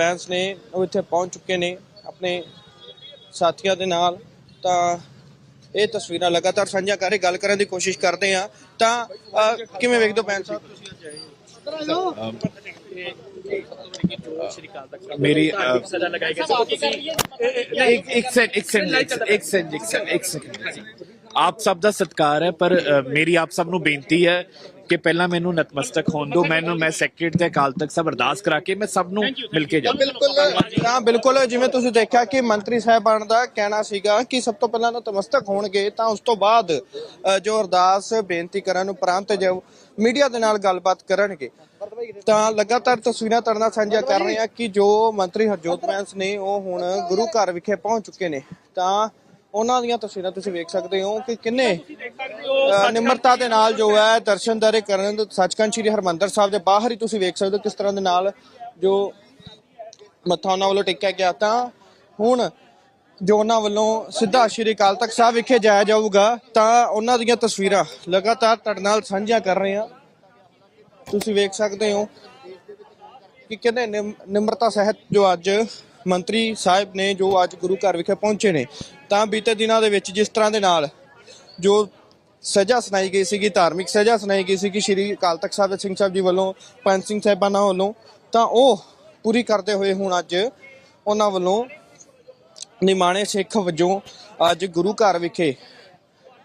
ਸਰਪੰਚ ਨੇ ਉਹ ਇੱਥੇ ਪਹੁੰਚ ਚੁੱਕੇ ਨੇ ਆਪਣੇ ਸਾਥੀਆਂ ਦੇ ਨਾਲ। ਤਾਂ ਇਹ ਤਸਵੀਰਾਂ ਲਗਾਤਾਰ ਸਾਂਝਾ ਕਰ ਗੱਲ ਕਰਨ ਦੀ ਕੋਸ਼ਿਸ਼ ਕਰਦੇ ਆ ਤਾਂ ਕਿਵੇਂ ਵੇਖਦੇ ਹੋ ਪੈਨ ਸਾਹਿਬ ਤੁਸੀਂ ਅੱਜ ਆਏ ਮੇਰੀ ਆਪ ਸਭ ਦਾ ਸਤਿਕਾਰ ਹੈ ਪਰ ਮੇਰੀ ਆਪ ਸਭ ਨੂੰ ਬੇਨਤੀ ਹੈ ਕਿ ਪਹਿਲਾਂ ਮੈਨੂੰ ਨਤਮਸਤਕ ਹੋਣ ਦਿਓ ਮੈਨੂੰ ਮੈਂ ਸੈਕਟਰੀ ਤੇ ਅਕਾਲ ਤਖਤ ਸਾਹਿਬ ਅਰਦਾਸ ਕਰਾ ਕੇ ਮੈਂ ਸਭ ਨੂੰ ਮਿਲ ਕੇ ਜਾਊਂ ਬਿਲਕੁਲ ਤਾਂ ਬਿਲਕੁਲ ਜਿਵੇਂ ਤੁਸੀਂ ਦੇਖਿਆ ਕਿ ਮੰਤਰੀ ਸਾਹਿਬਾਨ ਦਾ ਕਹਿਣਾ ਸੀਗਾ ਕਿ ਸਭ ਤੋਂ ਪਹਿਲਾਂ ਤਾਂ ਤਮਸਤਕ ਹੋਣਗੇ ਤਾਂ ਉਸ ਤੋਂ ਬਾਅਦ ਜੋ ਅਰਦਾਸ ਬੇਨਤੀ ਕਰਨ ਉਪਰੰਤ ਜੋ ਮੀਡੀਆ ਦੇ ਨਾਲ ਗੱਲਬਾਤ ਕਰਨਗੇ। ਤਾਂ ਲਗਾਤਾਰ ਤਸਵੀਰਾਂ ਤੁਹਾਡੇ ਨਾਲ ਸਾਂਝਾ ਕਰ ਰਹੇ ਹਾਂ ਕਿ ਜੋ ਮੰਤਰੀ ਹਰਜੋਤ ਬੈਂਸ ਨੇ ਉਹ ਹੁਣ ਗੁਰੂ ਘਰ ਵਿਖੇ ਪਹੁੰਚ ਚੁੱਕੇ ਨੇ। ਤਾਂ ਉਹਨਾਂ ਦੀਆਂ ਤਸਵੀਰਾਂ ਤੁਸੀਂ ਵੇਖ ਸਕਦੇ ਹੋ ਕਿ ਕਿੰਨੇ ਨਿਮਰਤਾ ਦੇ ਨਾਲ ਜੋ ਹੈ ਦਰਸ਼ਨਦਾਰੇ ਕਰਨ ਸੱਚਖੰਡ ਸ੍ਰੀ ਹਰਮੰਦਰ ਸਾਹਿਬ ਦੇ ਬਾਹਰ ਹੀ ਤੁਸੀਂ ਵੇਖ ਸਕਦੇ ਹੋ ਕਿਸ ਤਰ੍ਹਾਂ ਦੇ ਨਾਲ ਜੋ ਮੱਥਾ ਉਹਨਾਂ ਵੱਲੋਂ ਟੇਕਿਆ ਗਿਆ ਤਾਂ ਹੁਣ ਜੋ ਉਹਨਾਂ ਵੱਲੋਂ ਸਿੱਧਾ ਸ਼੍ਰੀ ਅਕਾਲ ਤਖਤ ਸਾਹਿਬ ਵਿਖੇ ਜਾਇਆ ਜਾਊਗਾ ਤਾਂ ਉਹਨਾਂ ਦੀਆਂ ਤਸਵੀਰਾਂ ਲਗਾਤਾਰ ਤੁਹਾਡੇ ਨਾਲ ਸਾਂਝੀਆਂ ਕਰ ਰਹੇ ਹਾਂ। ਤੁਸੀਂ ਵੇਖ ਸਕਦੇ ਹੋ ਕਿ ਨਿਮ- ਨਿਮਰਤਾ ਸਹਿਤ ਜੋ ਅੱਜ ਮੰਤਰੀ ਸਾਹਿਬ ਨੇ ਜੋ ਅੱਜ ਗੁਰੂ ਘਰ ਵਿਖੇ ਪਹੁੰਚੇ ਨੇ, ਤਾਂ ਬੀਤੇ ਦਿਨਾਂ ਦੇ ਵਿੱਚ ਜਿਸ ਤਰ੍ਹਾਂ ਦੇ ਨਾਲ ਜੋ ਸਜ਼ਾ ਸੁਣਾਈ ਗਈ ਸੀਗੀ, ਧਾਰਮਿਕ ਸਜ਼ਾ ਸੁਣਾਈ ਗਈ ਸੀ ਕਿ ਸ਼੍ਰੀ ਅਕਾਲ ਤਖਤ ਸਾਹਿਬ ਸਿੰਘ ਸਾਹਿਬ ਜੀ ਵੱਲੋਂ, ਪੰਜ ਸਿੰਘ ਸਾਹਿਬਾਨਾਂ ਵੱਲੋਂ, ਤਾਂ ਉਹ ਪੂਰੀ ਕਰਦੇ ਹੋਏ ਹੁਣ ਅੱਜ ਉਹਨਾਂ ਵੱਲੋਂ ਨਿਮਾਣੇ ਸਿੱਖ ਵਜੋਂ ਅੱਜ ਗੁਰੂ ਘਰ ਵਿਖੇ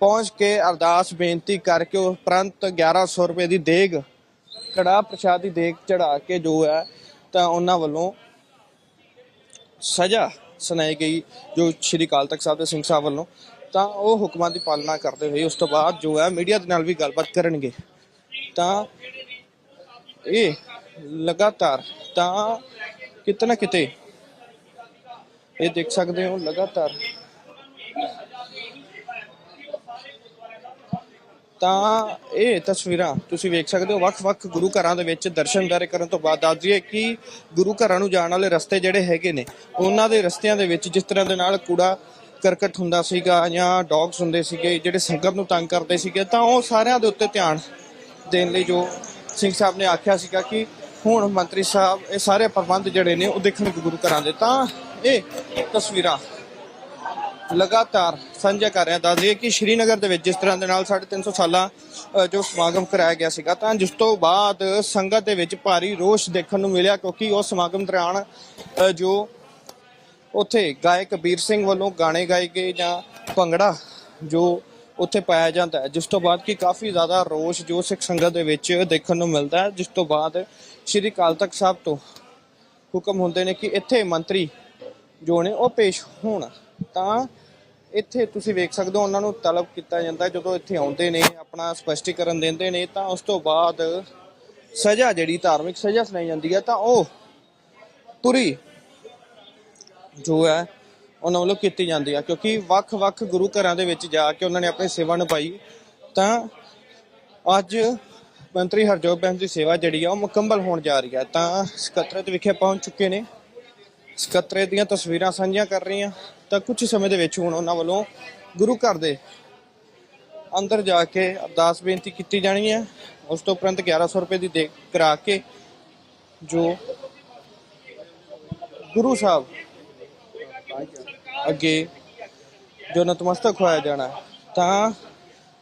ਪਹੁੰਚ ਕੇ ਅਰਦਾਸ ਬੇਨਤੀ ਕਰਕੇ ਉਪਰੰਤ 1100 ਰੁਪਏ ਦੀ ਦੇਗ ਕੜਾ ਪ੍ਰਸ਼ਾਦ ਦੀ ਦੇਗ ਚੜਾ ਕੇ ਜੋ ਹੈ, ਤਾਂ ਉਹਨਾਂ ਵੱਲੋਂ ਸਜ਼ਾ ਸੁਣਾਈ ਗਈ ਜੋ ਸ਼੍ਰੀ ਅਕਾਲ ਤਖਤ ਸਾਹਿਬ ਦੇ ਸਿੰਘ ਸਾਹਿਬ ਵੱਲੋਂ, ਤਾਂ ਉਹ ਹੁਕਮਾਂ ਦੀ ਪਾਲਣਾ ਕਰਦੇ ਹੋਏ ਉਸ ਤੋਂ ਬਾਅਦ ਜੋ ਹੈ ਮੀਡੀਆ ਦੇ ਨਾਲ ਵੀ ਗੱਲਬਾਤ ਕਰਨਗੇ। ਤਾਂ ਇਹ ਲਗਾਤਾਰ, ਤਾਂ ਕਿਤੇ ਨਾ ਕਿਤੇ ਇਹ ਦੇਖ ਸਕਦੇ ਹੋ ਲਗਾਤਾਰ ਤਾਂ ਇਹ ਤਸਵੀਰਾਂ ਤੁਸੀਂ ਵੇਖ ਸਕਦੇ ਹੋ ਵੱਖ-ਵੱਖ ਗੁਰੂ ਘਰਾਂ ਦੇ ਵਿੱਚ ਦਰਸ਼ਨ ਦਰਸ਼ਨਦਾਰੇ ਕਰਨ ਤੋਂ ਬਾਅਦ ਦੱਸ ਦਈਏ ਕਿ ਗੁਰੂ ਘਰਾਂ ਨੂੰ ਜਾਣ ਵਾਲੇ ਰਸਤੇ ਜਿਹੜੇ ਹੈਗੇ ਨੇ, ਉਹਨਾਂ ਦੇ ਰਸਤਿਆਂ ਦੇ ਵਿੱਚ ਜਿਸ ਤਰ੍ਹਾਂ ਦੇ ਨਾਲ ਕੂੜਾ ਕਰਕਟ ਹੁੰਦਾ ਸੀਗਾ ਜਾਂ ਡੌਗਸ ਹੁੰਦੇ ਸੀਗੇ, ਜਿਹੜੇ ਸੰਗਤ ਨੂੰ ਤੰਗ ਕਰਦੇ ਸੀਗੇ, ਤਾਂ ਉਹ ਸਾਰਿਆਂ ਦੇ ਉੱਤੇ ਧਿਆਨ ਦੇਣ ਲਈ ਜੋ ਸਿੰਘ ਸਾਹਿਬ ਨੇ ਆਖਿਆ ਸੀਗਾ ਕਿ ਹੁਣ ਮੰਤਰੀ ਸਾਹਿਬ, ਇਹ ਸਾਰੇ ਪ੍ਰਬੰਧ ਜਿਹੜੇ ਨੇ ਉਹ ਦੇਖਣਗੇ ਗੁਰੂ ਘਰਾਂ ਦੇ। ਤਾਂ ਇਹ ਤਸਵੀਰਾਂ ਲਗਾਤਾਰ ਸਾਂਝਾ ਕਰ ਰਿਹਾ ਦੱਸ ਦਈਏ ਕਿ ਸ਼੍ਰੀਨਗਰ ਦੇ ਵਿੱਚ ਜਿਸ ਤਰ੍ਹਾਂ ਦੇ ਨਾਲ 350 ਸਾਲਾ ਅ, ਜੋ ਸਮਾਗਮ ਕਰਾਇਆ ਗਿਆ ਸੀਗਾ ਤਾਂ ਜਿਸ ਤੋਂ ਬਾਅਦ ਸੰਗਤ ਦੇ ਵਿੱਚ ਭਾਰੀ ਰੋਸ਼ ਦੇਖਣ ਨੂੰ ਮਿਲਿਆ ਕਿਉਂਕਿ ਉਹ ਸਮਾਗਮ ਦੌਰਾਨ ਜੋ ਉੱਥੇ ਗਾਇਕ ਕਬੀਰ ਸਿੰਘ ਵੱਲੋਂ ਗਾਣੇ ਗਾਏ ਗਏ ਜਾਂ ਭੰਗੜਾ ਜੋ ਉੱਥੇ ਪਾਇਆ ਜਾਂਦਾ ਹੈ ਜਿਸ ਤੋਂ ਬਾਅਦ ਕਿ ਕਾਫੀ ਜ਼ਿਆਦਾ ਰੋਸ਼ ਜੋ ਸਿੱਖ ਸੰਗਤ ਦੇ ਵਿੱਚ ਦੇਖਣ ਨੂੰ ਮਿਲਦਾ ਹੈ ਜਿਸ ਤੋਂ ਬਾਅਦ ਸ਼੍ਰੀ ਅਕਾਲ ਤਖਤ ਸਾਹਿਬ ਤੋਂ ਹੁਕਮ ਹੁੰਦੇ ਨੇ ਕਿ ਇੱਥੇ ਮੰਤਰੀ ਜੋ ਨੇ ਉਹ ਪੇਸ਼ ਹੋਣ ਤਾਂ ਇੱਥੇ ਤੁਸੀਂ ਵੇਖ ਸਕਦੇ ਹੋ ਉਹਨਾਂ ਨੂੰ ਤਲਬ ਕੀਤਾ ਜਾਂਦਾ, ਜਦੋਂ ਇੱਥੇ ਆਉਂਦੇ ਨੇ, ਆਪਣਾ ਸਪਸ਼ਟੀਕਰਨ ਦਿੰਦੇ ਨੇ, ਤਾਂ ਉਸ ਤੋਂ ਬਾਅਦ ਸਜ਼ਾ ਜਿਹੜੀ ਧਾਰਮਿਕ ਸਜ਼ਾ ਸੁਣਾਈ ਜਾਂਦੀ ਹੈ ਤਾਂ ਉਹ ਪੂਰੀ ਜੋ ਹੈ, ਉਹਨਾਂ ਵੱਲੋਂ ਕੀਤੀ ਜਾਂਦੀ ਹੈ ਕਿਉਂਕਿ ਵੱਖ-ਵੱਖ ਗੁਰੂ ਘਰਾਂ ਦੇ ਵਿੱਚ ਜਾ ਕੇ ਉਹਨਾਂ ਨੇ ਆਪਣੀ ਸੇਵਾ ਨਿਭਾਈ, ਤਾਂ ਅੱਜ ਮੰਤਰੀ ਹਰਜੋਤ ਬੈਂਸ ਦੀ ਸੇਵਾ ਜਿਹੜੀ ਆ, ਉਹ ਮੁਕੰਮਲ ਹੋਣ ਜਾ ਰਹੀ ਹੈ ਤਾਂ ਸਕੱਤਰਤ ਵਿਖੇ ਪਹੁੰਚ ਚੁੱਕੇ ਨੇ। ਸਕੱਤਰੇ ਦੀਆਂ ਤਸਵੀਰਾਂ ਸਾਂਝੀਆਂ ਕਰ ਰਹੀਆਂ। ਤਾਂ ਕੁਝ ਸਮੇਂ ਦੇ ਵਿੱਚ ਹੁਣ ਉਹਨਾਂ ਵੱਲੋਂ ਗੁਰੂ ਘਰ ਦੇ ਅੰਦਰ ਜਾ ਕੇ ਅਰਦਾਸ ਬੇਨਤੀ ਕੀਤੀ ਜਾਣੀ ਹੈ। ਉਸ ਤੋਂ ਉਪਰੰਤ 1100 ਰੁਪਏ ਦੀ ਦੇ ਕਰਾ ਕੇ ਜੋ ਗੁਰੂ ਸਾਹਿਬ ਅੱਗੇ ਜੋ ਨਤਮਸਤਕ ਹੋਇਆ ਜਾਣਾ ਤਾਂ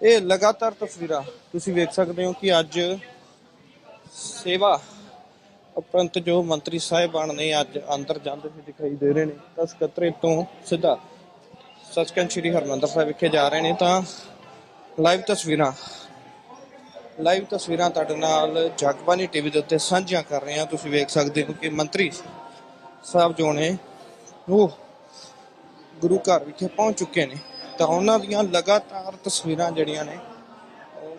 ਇਹ ਲਗਾਤਾਰ ਤਸਵੀਰਾਂ ਤੁਸੀਂ ਵੇਖ ਸਕਦੇ ਹੋ ਕਿ ਅੱਜ ਸੇਵਾ ਉਪਰੰਤ ਜੋ ਮੰਤਰੀ ਸਾਹਿਬਾਨ ਨੇ ਅੱਜ ਅੰਦਰ ਜਾਂਦੇ ਹੋਏ ਦਿਖਾਈ ਦੇ ਰਹੇ ਨੇ, ਤਾਂ ਸਕੱਤਰੇ ਤੋਂ ਸਿੱਧਾ ਸੱਚਖੰਡ ਸ੍ਰੀ ਹਰਮੰਦਰ ਸਾਹਿਬ ਵਿਖੇ ਜਾ ਰਹੇ ਨੇ। ਤਾਂ ਲਾਈਵ ਤਸਵੀਰਾਂ ਲਾਈਵ ਤਸਵੀਰਾਂ ਤੁਹਾਡੇ ਨਾਲ ਜਗਬਾਨੀ ਟੀਵੀ ਦੇ ਉੱਤੇ ਸਾਂਝੀਆਂ ਕਰ ਰਹੇ ਹਾਂ। ਤੁਸੀਂ ਵੇਖ ਸਕਦੇ ਹੋ ਕਿ ਮੰਤਰੀ ਸਾਹਿਬ ਜੋ ਨੇ, ਉਹ ਗੁਰੂ ਘਰ ਵਿਖੇ ਪਹੁੰਚ ਚੁੱਕੇ ਨੇ। ਤਾਂ ਉਹਨਾਂ ਦੀਆਂ ਲਗਾਤਾਰ ਤਸਵੀਰਾਂ ਜਿਹੜੀਆਂ ਨੇ, ਉਹ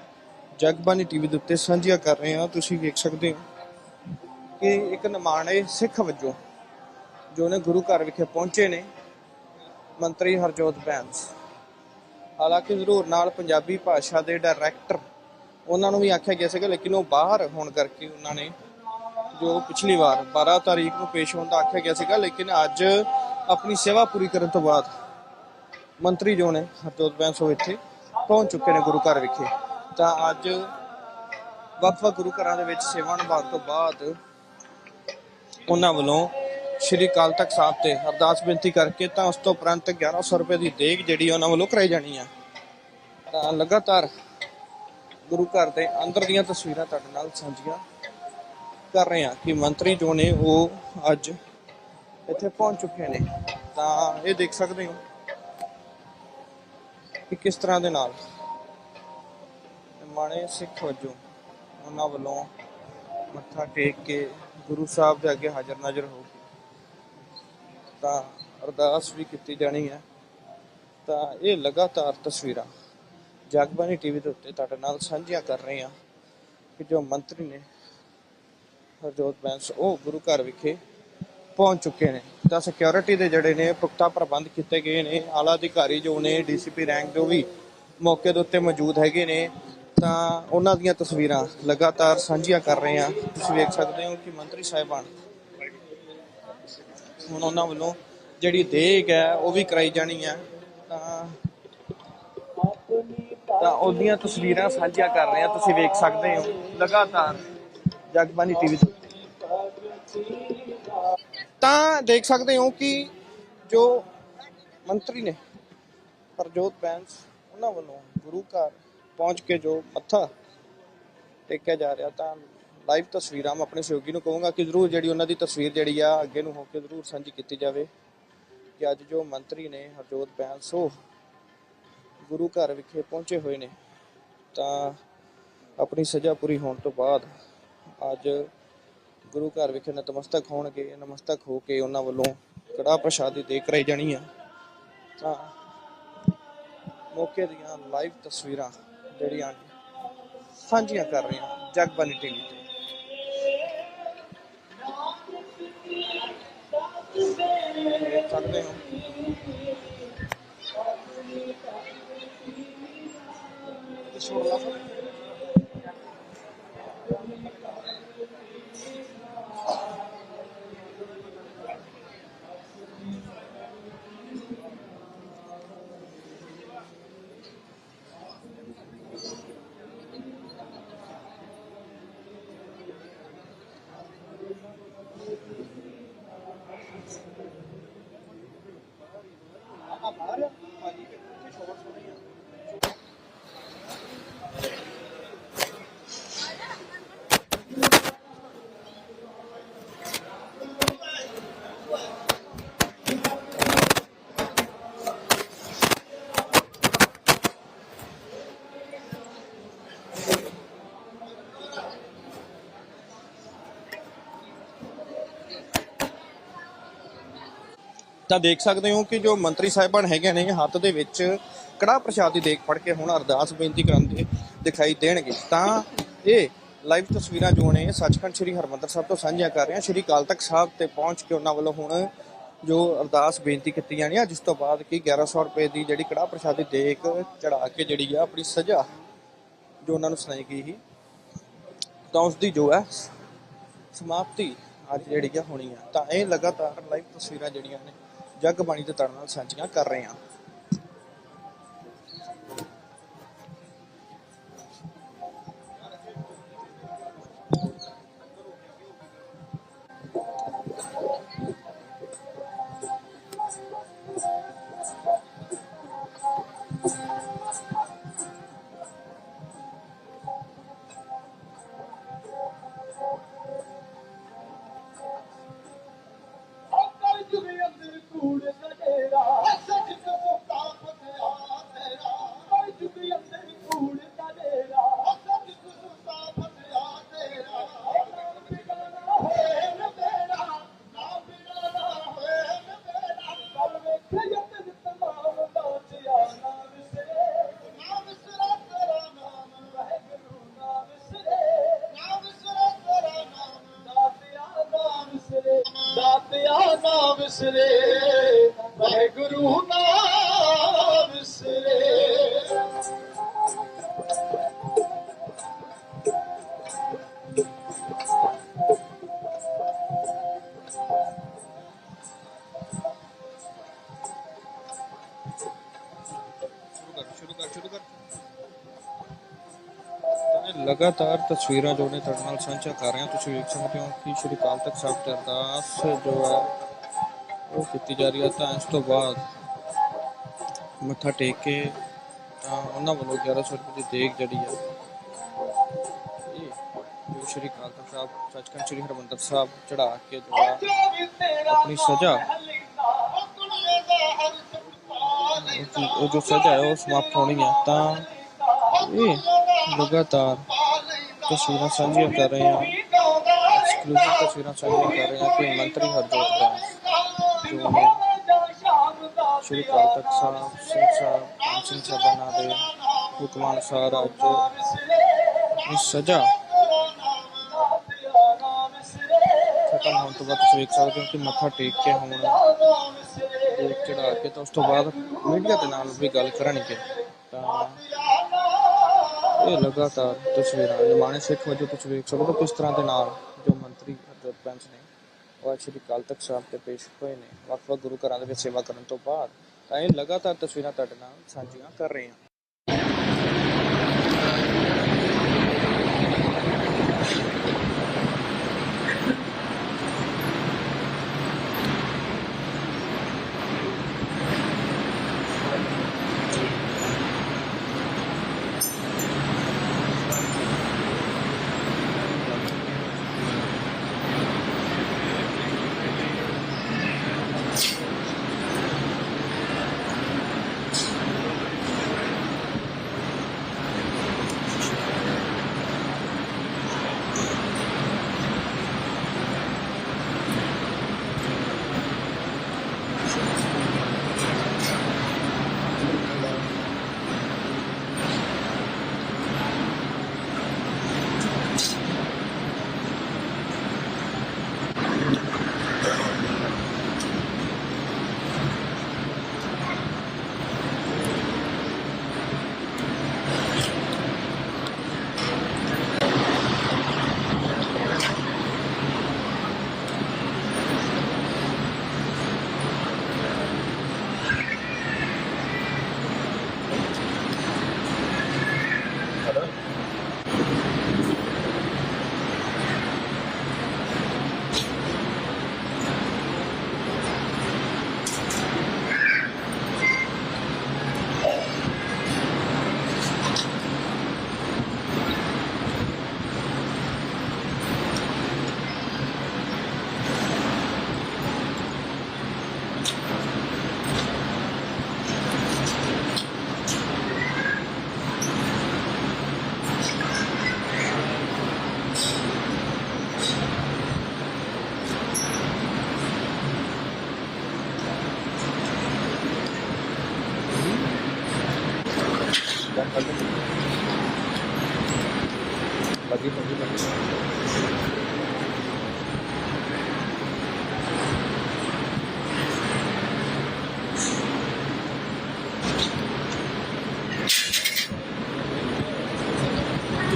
ਜਗਬਾਨੀ ਟੀਵੀ ਦੇ ਉੱਤੇ ਸਾਂਝੀਆਂ ਕਰ ਰਹੇ ਹਾਂ। ਤੁਸੀਂ ਵੇਖ ਸਕਦੇ ਹੋ ਕਿ ਇੱਕ ਨਿਮਾਣੇ ਸਿੱਖ ਵਜੋਂ ਜੋ ਨੇ ਗੁਰੂ ਘਰ ਵਿਖੇ ਪਹੁੰਚੇ ਨੇ, ਮੰਤਰੀ ਹਰਜੋਤ ਬੈਂਸ। ਹਾਲਾਂਕਿ ਜ਼ਰੂਰ ਨਾਲ ਪੰਜਾਬੀ ਭਾਸ਼ਾ ਦੇ ਡਾਇਰੈਕਟਰ ਉਹਨਾਂ ਨੂੰ ਵੀ ਆਖਿਆ ਗਿਆ ਸੀਗਾ, ਲੇਕਿਨ ਉਹ ਬਾਹਰ ਹੋਣ ਕਰਕੇ ਉਹਨਾਂ ਨੇ ਜੋ ਪਿਛਲੀ ਵਾਰ 12 ਤਾਰੀਖ ਨੂੰ ਪੇਸ਼ ਹੋਣ ਦਾ ਆਖਿਆ ਗਿਆ ਸੀਗਾ, ਲੇਕਿਨ ਅੱਜ ਆਪਣੀ ਸੇਵਾ ਪੂਰੀ ਕਰਨ ਤੋਂ ਬਾਅਦ ਮੰਤਰੀ ਜੋ ਨੇ, ਹਰਜੋਤ ਬੈਂਸ ਉਹ ਇੱਥੇ ਪਹੁੰਚ ਚੁੱਕੇ ਨੇ ਗੁਰੂ ਘਰ ਵਿਖੇ। ਤਾਂ ਅੱਜ ਵੱਖ-ਵੱਖ ਗੁਰੂ ਘਰਾਂ ਦੇ ਵਿੱਚ ਸੇਵਾ ਨਿਭਾਉਣ ਤੋਂ ਬਾਅਦ ਉਹਨਾਂ ਵੱਲੋਂ ਸ਼੍ਰੀ ਅਕਾਲ ਤਖਤ ਸਾਹਿਬ ਤੇ ਅਰਦਾਸ ਬੇਨਤੀ ਕਰਕੇ ਤਾਂ ਉਸ ਤੋਂ ਉਪਰੰਤ 1100 ਰੁਪਏ ਦੀ ਦੇਗ ਜਿਹੜੀ ਉਹਨਾਂ ਵੱਲੋਂ ਕਰਾਈ ਜਾਣੀ ਆ। ਤਾਂ ਲਗਾਤਾਰ ਗੁਰੂ ਘਰ ਦੇ ਅੰਦਰ ਦੀਆਂ ਤਸਵੀਰਾਂ ਤੁਹਾਡੇ ਨਾਲ ਸਾਂਝੀਆਂ ਕਰ ਰਹੇ ਹਾਂ ਕਿ ਮੰਤਰੀ ਜੋ ਨੇ ਉਹ ਅੱਜ ਇੱਥੇ ਪਹੁੰਚ ਚੁੱਕੇ ਨੇ। ਤਾਂ ਇਹ ਦੇਖ ਸਕਦੇ ਹੋ ਕਿ ਕਿਸ ਤਰ੍ਹਾਂ ਦੇ ਨਾਲ ਮਾਣੇ ਸਿੱਖ ਵਜੋਂ ਉਹਨਾਂ ਵੱਲੋਂ ਮੱਥਾ ਟੇਕ ਕੇ ਗੁਰੂ ਸਾਹਿਬ ਦੇ ਅੱਗੇ ਹਾਜ਼ਰ ਨਾਜ਼ਰ ਹੋ ਕੇ ਤਾਂ ਅਰਦਾਸ ਵੀ ਕੀਤੀ ਜਾਣੀ ਹੈ। ਤਾਂ ਇਹ ਲਗਾਤਾਰ ਤਸਵੀਰਾਂ ਜਗਬਾਣੀ ਟੀਵੀ ਦੇ ਉੱਤੇ ਤੁਹਾਡੇ ਨਾਲ ਸਾਂਝੀਆਂ ਕਰ ਰਹੇ ਹਾਂ ਕਿ ਜੋ ਮੰਤਰੀ ਨੇ ਹਰਜੋਤ ਬੈਂਸ, ਉਹ ਗੁਰੂ ਘਰ ਵਿਖੇ ਪਹੁੰਚ ਚੁੱਕੇ ਨੇ। ਤਾਂ ਸਿਕਿਉਰਿਟੀ ਦੇ ਜਿਹੜੇ ਨੇ, ਪੁਖਤਾ ਪ੍ਰਬੰਧ ਕੀਤੇ ਗਏ ਨੇ। ਆਲਾ ਅਧਿਕਾਰੀ ਜੋ ਨੇ ਡੀਸੀਪੀ ਰੈਂਕ ਜੋ ਵੀ ਮੌਕੇ ਦੇ ਉੱਤੇ ਮੌਜੂਦ ਹੈਗੇ ਨੇ। ਤਾਂ ਉਹਨਾਂ ਦੀਆਂ ਤਸਵੀਰਾਂ ਲਗਾਤਾਰ ਸਾਂਝੀਆਂ ਕਰ ਰਹੇ ਹਾਂ। ਤੁਸੀਂ ਵੇਖ ਸਕਦੇ ਹੋ ਕਿ ਮੰਤਰੀ ਸਾਹਿਬਾਨ ਹੁਣ ਉਹਨਾਂ ਵੱਲੋਂ ਜਿਹੜੀ ਦੇਗ ਹੈ, ਉਹ ਵੀ ਕਰਾਈ ਜਾਣੀ ਹੈ। ਤਾਂ ਤਾਂ ਉਹਦੀਆਂ ਤਸਵੀਰਾਂ ਸਾਂਝੀਆਂ ਕਰ ਰਹੇ ਹਾਂ। ਤੁਸੀਂ ਵੇਖ ਸਕਦੇ ਹੋ ਲਗਾਤਾਰ ਜਗਬਾਨੀ ਟੀਵੀ ਤੇ। ਤਾਂ ਦੇਖ ਸਕਦੇ ਹੋ ਕਿ ਜੋ ਮੰਤਰੀ ਨੇ, ਪਰਜੋਤ ਬੈਂਸ, ਉਹਨਾਂ ਵੱਲੋਂ ਗੁਰੂ ਘਰ ਪਹੁੰਚ ਕੇ ਜੋ ਮੱਥਾ ਟੇਕਿਆ ਜਾ ਰਿਹਾ ਤਾਂ ਲਾਈਵ ਤਸਵੀਰਾਂ ਮੈਂ ਆਪਣੇ ਸਹਿਯੋਗੀ ਨੂੰ ਕਹੂੰਗਾ ਕਿ ਜ਼ਰੂਰ ਜਿਹੜੀ ਉਹਨਾਂ ਦੀ ਤਸਵੀਰ ਜਿਹੜੀ ਆ, ਅੱਗੇ ਨੂੰ ਹੋ ਕੇ ਜ਼ਰੂਰ ਸਾਂਝੀ ਕੀਤੀ ਜਾਵੇ। ਕਿ ਅੱਜ ਜੋ ਮੰਤਰੀ ਨੇ ਹਰਜੋਤ ਬੈਂਸ, ਉਹ ਗੁਰੂ ਘਰ ਵਿਖੇ ਪਹੁੰਚੇ ਹੋਏ ਨੇ। ਤਾਂ ਆਪਣੀ ਸਜ਼ਾ ਪੂਰੀ ਹੋਣ ਤੋਂ ਬਾਅਦ ਅੱਜ ਗੁਰੂ ਘਰ ਵਿਖੇ ਨਤਮਸਤਕ ਹੋਣਗੇ ਨਮਸਤਕ ਹੋ ਕੇ ਉਹਨਾਂ ਵੱਲੋਂ ਕੜਾ ਪ੍ਰਸ਼ਾਦੀ ਦੇ ਕਰਾਈ ਜਾਣੀ ਆ। ਤਾਂ ਮੌਕੇ ਦੀਆਂ ਲਾਈਵ ਤਸਵੀਰਾਂ ਜਿਹੜੀਆਂ ਸਾਂਝੀਆਂ ਕਰ ਰਹੇ ਹਾਂ ਜਗਬਾਨੀ ਟੀਵੀ ਤੇ। ਦੇਖ ਸਕਦੇ ਹੋ। ਤਾਂ ਦੇਖ ਸਕਦੇ ਹੋ ਕਿ ਜੋ ਮੰਤਰੀ ਸਾਹਿਬਾਨ ਹੈਗੇ ਨੇ, ਹੱਥ ਦੇ ਵਿੱਚ ਕੜਾ ਪ੍ਰਸ਼ਾਦ ਦੀ ਦੇਖ ਫੜ ਕੇ ਹੁਣ ਅਰਦਾਸ ਬੇਨਤੀ ਕਰਾਂਦੇ ਦਿਖਾਈ ਦੇਣਗੇ। ਤਾਂ ਇਹ ਲਾਈਵ ਤਸਵੀਰਾਂ ਜੋ ਨੇ, ਸੱਚਖੰਡ ਸ੍ਰੀ ਹਰਮੰਦਰ ਸਾਹਿਬ ਤੋਂ ਸਾਂਝੀਆਂ ਕਰ ਰਹੇ ਹਾਂ। ਸ੍ਰੀ ਅਕਾਲ ਤਖਤ ਸਾਹਿਬ ਤੇ ਪਹੁੰਚ ਕੇ ਉਹਨਾਂ ਵੱਲੋਂ ਹੁਣ ਜੋ ਅਰਦਾਸ ਬੇਨਤੀ ਕੀਤੀ ਜਾਣੀ ਆ, ਜਿਸ ਤੋਂ ਬਾਅਦ ਕਿ 1100 ਰੁਪਏ ਦੀ ਜਿਹੜੀ ਕੜਾ ਪ੍ਰਸ਼ਾਦੀ ਦੇਖ ਚੜਾ ਕੇ ਜਿਹੜੀ ਆ, ਆਪਣੀ ਸਜ਼ਾ ਜੋ ਉਹਨਾਂ ਨੂੰ ਸੁਣਾਈ ਗਈ ਸੀ, ਤਾਂ ਉਸ ਦੀ ਜੋ ਹੈ ਸਮਾਪਤੀ ਅੱਜ ਜਿਹੜੀ ਆ ਹੋਣੀ ਆ। ਤਾਂ ਇਹ ਲਗਾਤਾਰ ਲਾਈਵ ਤਸਵੀਰਾਂ ਜਿਹੜੀਆਂ ਨੇ ਜਗ ਬਾਣੀ ਦੇ ਤੜ ਨਾਲ ਸਾਂਝੀਆਂ ਕਰ ਰਹੇ ਹਾਂ। ਵਿਸਰੇ ਵਾਹਿਗੁਰੂ ਨਾਮ ਵਿਸਰੇ ਸ਼ੁਰੂ ਕਰ ਸ਼ੁਰੂ ਕਰ ਸ਼ੁਰੂ ਕਰ ਤਾਂ ਇਹ ਲਗਾਤਾਰ ਤਸਵੀਰਾਂ ਜੋ ਨੇ ਤੁਹਾਡੇ ਨਾਲ ਸਾਂਝਾ ਕਰ ਰਹੇ ਹਾਂ ਤੁਸੀਂ ਵੇਖ ਸਕਦੇ ਹੋ ਕਿ ਸ਼੍ਰੀ ਅਕਾਲ ਤਖਤ ਸਾਹਿਬ ਤੇ ਅਰਦਾਸ ਜੋ ਹੈ ਉਹ ਕੀਤੀ ਜਾ ਰਹੀ ਹੈ ਤਾਂ ਇਸ ਤੋਂ ਬਾਅਦ ਮੱਥਾ ਟੇਕ ਕੇ ਤਾਂ ਉਹਨਾਂ ਵੱਲੋਂ 1100 ਰੁਪਏ ਦੀ ਦੇਗ ਜਿਹੜੀ ਆ, ਇਹ ਜੋ ਸ਼੍ਰੀ ਅਕਾਲ ਤਖਤ ਸਾਹਿਬ, ਸੱਚਖੰਡ ਸ਼੍ਰੀ ਹਰਿਮੰਦਰ ਸਾਹਿਬ ਚੜਾ ਕੇ ਦੁਆ ਆਪਣੀ ਸਜ਼ਾ। ਉਹ ਉਹ ਚੀਜ਼- ਉਹ ਜੋ ਸਜ਼ਾ ਹੈ ਉਹ ਸਮਾਪਤ ਹੋਣੀ ਹੈ ਤਾਂ ਇਹ ਲਗਾਤਾਰ ਤਸਵੀਰਾਂ ਸਾਂਝੀਆਂ ਕਰ ਰਹੇ ਹਾਂ ਐਕਸਕਲੂਸਿਵ ਤਸਵੀਰਾਂ ਸਾਂਝੀਆਂ ਕਰ ਰਹੇ ਹਾਂ ਕਿ ਮੰਤਰੀ ਹਰਜੋਤ ਸ਼੍ਰੀ ਅਕਾਲ ਤਖਤ ਸਾਹਿਬ ਸਿੰਘ ਸਾਹਿਬ ਪੰਜ ਸਿੰਘ ਸਾਹਿਬਾਨਾਂ ਦੇ ਹੁਕਮਾਂ ਅਨੁਸਾਰ ਅੱਜ ਇਹ ਸਜ਼ਾ ਖਤਮ ਹੋਣ ਤੋਂ ਬਾਅਦ ਤੁਸੀਂ ਵੇਖ ਸਕਦੇ ਹੋ ਕਿ ਮੱਥਾ ਟੇਕ ਕੇ ਹੁਣ ਦੇਖ ਚੜਾ ਕੇ ਤਾਂ ਉਸ ਤੋਂ ਬਾਅਦ ਮੀਡੀਆ ਦੇ ਨਾਲ ਵੀ ਗੱਲ ਕਰਨਗੇ। ਤਾਂ ਇਹ ਲਗਾਤਾਰ ਤਸਵੀਰਾਂ ਨਿਮਾਣੇ ਸਿੱਖ ਵਜੋਂ ਤੁਸੀਂ ਵੇਖ ਸਕਦੇ ਹੋ ਕਿਸ ਤਰ੍ਹਾਂ ਦੇ ਨਾਲ ਜੋ ਮੰਤਰੀ ਹਰਜੋਤ ਬੈਂਸ ਨੇ ਉਹ ਅੱਜ ਸ਼੍ਰੀ ਅਕਾਲ ਤਖਤ ਸਾਹਿਬ ਤੇ ਪੇਸ਼ ਹੋਏ ਨੇ। ਵੱਖ-ਵੱਖ ਗੁਰੂ ਘਰਾਂ ਦੇ ਵਿੱਚ ਸੇਵਾ ਕਰਨ ਤੋਂ ਬਾਅਦ ਤਾਂ ਇਹ ਲਗਾਤਾਰ ਤਸਵੀਰਾਂ ਤੁਹਾਡੇ ਨਾਲ ਸਾਂਝੀਆਂ ਕਰ ਰਹੇ ਹਾਂ।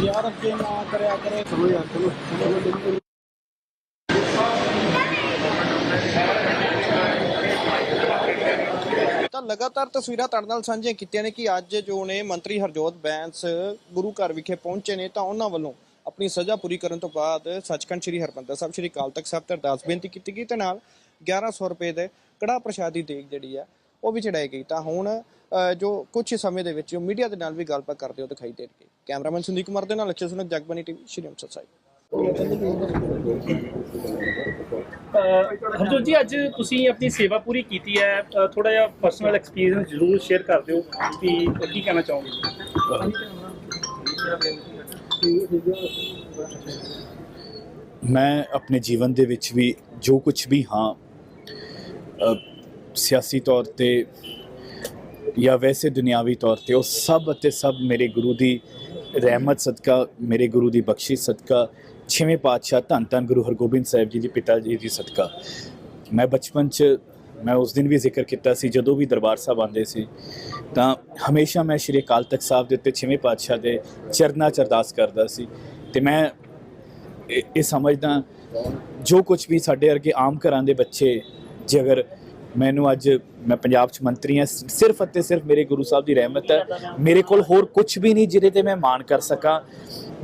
ਯਾਰ ਅੱਗੇ ਨਾ ਕਰਿਆ ਕਰੇ ਚਲੋ ਯਾਰ ਚਲੋ ਤਾਂ ਲਗਾਤਾਰ ਤਸਵੀਰਾਂ ਤੁਹਾਡੇ ਨਾਲ ਸਾਂਝੀਆਂ ਕੀਤੀਆਂ ਨੇ ਕਿ ਅੱਜ ਜੋ ਨੇ ਮੰਤਰੀ ਹਰਜੋਤ ਬੈਂਸ ਗੁਰੂ ਘਰ ਵਿਖੇ ਪਹੁੰਚੇ ਨੇ, ਤਾਂ ਉਹਨਾਂ ਵੱਲੋਂ ਆਪਣੀ ਸਜ਼ਾ ਪੂਰੀ ਕਰਨ ਤੋਂ ਬਾਅਦ ਸੱਚਖੰਡ ਸ੍ਰੀ ਹਰਮੰਦਰ ਸਾਹਿਬ, ਸ੍ਰੀ ਅਕਾਲ ਤਖਤ ਸਾਹਿਬ ਤੇ ਅਰਦਾਸ ਬੇਨਤੀ ਕੀਤੀ ਗਈ। ਤੇ ਨਾਲ 1100 ਰੁਪਏ ਦੇ ਕੜਾ ਪ੍ਰਸ਼ਾਦੀ ਦੇਗ ਜਿਹੜੀ ਆ ਉਹ ਵੀ ਚੜਾਈ ਗਈ। ਤਾਂ ਹੁਣ ਜੋ ਕੁਝ ਸਮੇਂ ਦੇ ਵਿੱਚ ਮੀਡੀਆ ਦੇ ਨਾਲ ਵੀ ਗੱਲਬਾਤ ਕਰਦੇ ਹੋ ਦਿਖਾਈ ਦੇਣਗੇ ਕੈਮਰਾਮੈਨ ਸੰਦੀਪ ਕੁਮਾਰ ਦੇ ਨਾਲ ਅਕਸ਼ੇ ਸੁਨਕ ਜਗਬਾਨੀ ਟੀਵੀ ਸ਼੍ਰੀ ਅੰਮ੍ਰਿਤਸਰ ਸਾਹਿਬ ਹਰਜੋਤ ਜੀ ਅੱਜ ਤੁਸੀਂ ਆਪਣੀ ਸੇਵਾ ਪੂਰੀ ਕੀਤੀ ਹੈ। ਥੋੜਾ ਜਿਹਾ ਪਰਸਨਲ ਐਕਸਪੀਰੀਅੰਸ ਜ਼ਰੂਰ ਸ਼ੇਅਰ ਕਰ ਦਿਓ ਕਿ ਕੀ ਕਹਿਣਾ ਚਾਹੋਗੇ? ਮੈਂ ਆਪਣੇ ਜੀਵਨ ਦੇ ਵਿੱਚ ਵੀ ਜੋ ਕੁਝ ਵੀ ਹਾਂ ਸਿਆਸੀ ਤੌਰ ਤੇ ਜਾਂ ਵੈਸੇ ਦੁਨਿਆਵੀ ਤੌਰ ਤੇ ਉਹ ਸਭ ਅਤੇ ਸਭ ਮੇਰੇ ਗੁਰੂ ਦੀ ਰਹਿਮਤ ਸਦਕਾ, ਮੇਰੇ ਗੁਰੂ ਦੀ ਬਖਸ਼ਿਸ਼ ਸਦਕਾ, ਛੇਵੇਂ ਪਾਤਸ਼ਾਹ ਧੰਨ ਧੰਨ ਗੁਰੂ ਹਰਗੋਬਿੰਦ ਸਾਹਿਬ ਜੀ ਦੇ, ਪਿਤਾ ਜੀ ਦੀ ਸਦਕਾ। ਮੈਂ ਬਚਪਨ ਚ ਮੈਂ ਉਸ ਦਿਨ ਵੀ ਜ਼ਿਕਰ ਕੀਤਾ ਸੀ, ਜਦੋਂ ਵੀ ਦਰਬਾਰ ਸਾਹਿਬ ਆਉਂਦੇ ਸੀ, ਤਾਂ ਹਮੇਸ਼ਾ ਮੈਂ ਸ਼੍ਰੀ ਅਕਾਲ ਤਖਤ ਸਾਹਿਬ ਦੇ ਉੱਤੇ ਛੇਵੇਂ ਪਾਤਸ਼ਾਹ ਦੇ ਚਰਨਾਂ ਚ ਅਰਦਾਸ ਕਰਦਾ ਸੀ। ਤੇ ਮੈਂ ਇਹ ਇਹ ਸਮਝਦਾ ਜੋ ਕੁਝ ਵੀ ਸਾਡੇ ਵਰਗੇ ਆਮ ਘਰਾਂ ਦੇ ਬੱਚੇ, ਜੇ ਅਗਰ ਮੈਨੂੰ ਅੱਜ ਮੈਂ ਪੰਜਾਬ ਚ ਮੰਤਰੀ ਹਾਂ ਸਿਰਫ ਅਤੇ ਸਿਰਫ ਮੇਰੇ ਗੁਰੂ ਸਾਹਿਬ ਦੀ ਰਹਿਮਤ ਹੈ। ਮੇਰੇ ਕੋਲ ਹੋਰ ਕੁਝ ਵੀ ਨਹੀਂ ਜਿਹਦੇ ਤੇ ਮੈਂ ਮਾਣ ਕਰ ਸਕਾਂ।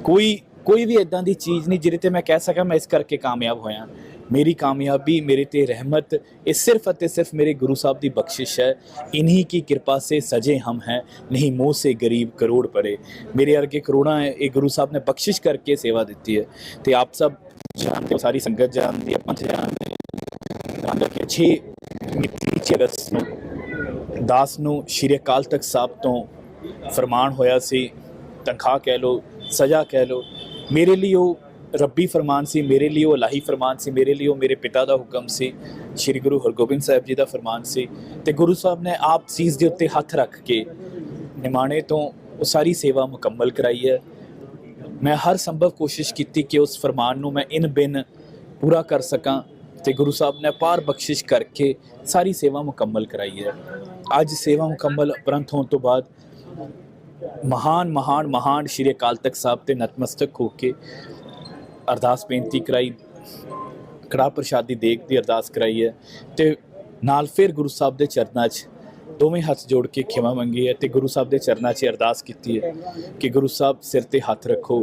ਕੋਈ ਕੋਈ ਵੀ ਇਦਾਂ ਦੀ ਚੀਜ਼ ਨਹੀਂ ਜਿਹਦੇ ਤੇ ਮੈਂ ਕਹਿ ਸਕਾਂ ਮੈਂ ਇਸ ਕਰਕੇ ਕਾਮਯਾਬ ਹੋਇਆ। ਮੇਰੀ ਕਾਮਯਾਬੀ, ਮੇਰੇ ਤੇ ਰਹਿਮਤ, ਇਹ ਸਿਰਫ ਅਤੇ ਸਿਰਫ ਮੇਰੇ ਗੁਰੂ ਸਾਹਿਬ ਦੀ ਬਖਸ਼ਿਸ਼ ਹੈ। ਇਨਹੀ ਕੀ ਕਿਰਪਾ ਸੇ ਸਜੇ ਹਮ ਹੈ, ਨਹੀਂ ਮੋਹ ਸੇ ਗਰੀਬ ਕਰੋੜ ਪਰੇ ਮੇਰੇ ਅਰਗੇ ਕਰੋੜਾਂ ਹੈ ਇਹ ਗੁਰੂ ਸਾਹਿਬ ਨੇ ਬਖਸ਼ਿਸ਼ ਕਰਕੇ ਸੇਵਾ ਦਿੱਤੀ ਹੈ। ਤੇ ਆਪ ਸਭ ਜਾਣਦੇ ਸਾਰੀ ਸੰਗਤ ਜਾਣਦੀ ਹੈ, ਪੰਥ ਜਾਣਦੇ ਹੈ ਕਿ 6 ਮਿਤੀ 6 ਅਗਸਤ ਨੂੰ, ਦਾਸ ਨੂੰ ਸ਼੍ਰੀ ਅਕਾਲ ਤਖਤ ਸਾਹਿਬ ਤੋਂ ਫਰਮਾਨ ਹੋਇਆ ਸੀ, ਤਨਖਾਹ ਕਹਿ ਲੋ ਸਜ਼ਾ ਕਹਿ ਲੋ ਮੇਰੇ ਲਈ ਉਹ ਰੱਬੀ ਫਰਮਾਨ ਸੀ, ਮੇਰੇ ਲਈ ਉਹ ਇਲਾਹੀ ਫਰਮਾਨ ਸੀ, ਮੇਰੇ ਲਈ ਉਹ ਮੇਰੇ ਪਿਤਾ ਦਾ ਹੁਕਮ ਸੀ, ਸ੍ਰੀ ਗੁਰੂ ਹਰਗੋਬਿੰਦ ਸਾਹਿਬ ਜੀ ਦਾ ਫਰਮਾਨ ਸੀ ਤੇ ਗੁਰੂ ਸਾਹਿਬ ਨੇ ਆਪ ਸੀਸ ਦੇ ਉੱਤੇ ਹੱਥ ਰੱਖ ਕੇ ਨਿਮਾਣੇ ਤੋਂ ਉਹ ਸਾਰੀ ਸੇਵਾ ਮੁਕੰਮਲ ਕਰਾਈ ਹੈ। ਮੈਂ ਹਰ ਸੰਭਵ ਕੋਸ਼ਿਸ਼ ਕੀਤੀ ਕਿ ਉਸ ਫਰਮਾਨ ਨੂੰ ਮੈਂ ਇਨ ਬਿਨ ਪੂਰਾ ਕਰ ਸਕਾਂ। ਤੇ ਗੁਰੂ ਸਾਹਿਬ ਨੇ ਪਾਰ ਬਖਸ਼ਿਸ਼ ਕਰਕੇ ਸਾਰੀ ਸੇਵਾ ਮੁਕੰਮਲ ਕਰਾਈ ਹੈ। ਅੱਜ ਸੇਵਾ ਮੁਕੰਮਲ ਉਪਰੰਤ ਹੋਣ ਤੋਂ ਬਾਅਦ ਮਹਾਨ ਮਹਾਨ ਮਹਾਨ ਸ਼੍ਰੀ ਅਕਾਲ ਤਖਤ ਸਾਹਿਬ ਤੇ ਨਤਮਸਤਕ ਹੋ ਕੇ ਅਰਦਾਸ ਬੇਨਤੀ ਕਰਾਈ। ਕੜਾ ਪ੍ਰਸ਼ਾਦੀ ਦੇਖ ਦੀ ਅਰਦਾਸ ਕਰਾਈ ਹੈ ਤੇ ਨਾਲ ਫਿਰ ਗੁਰੂ ਸਾਹਿਬ ਦੇ ਚਰਨਾਂ 'ਚ ਦੋਵੇਂ ਹੱਥ ਜੋੜ ਕੇ ਖਿਮਾ ਮੰਗੀ ਹੈ ਤੇ ਗੁਰੂ ਸਾਹਿਬ ਦੇ ਚਰਨਾਂ 'ਚ ਅਰਦਾਸ ਕੀਤੀ ਹੈ ਕਿ ਗੁਰੂ ਸਾਹਿਬ ਸਿਰ ਤੇ ਹੱਥ ਰੱਖੋ।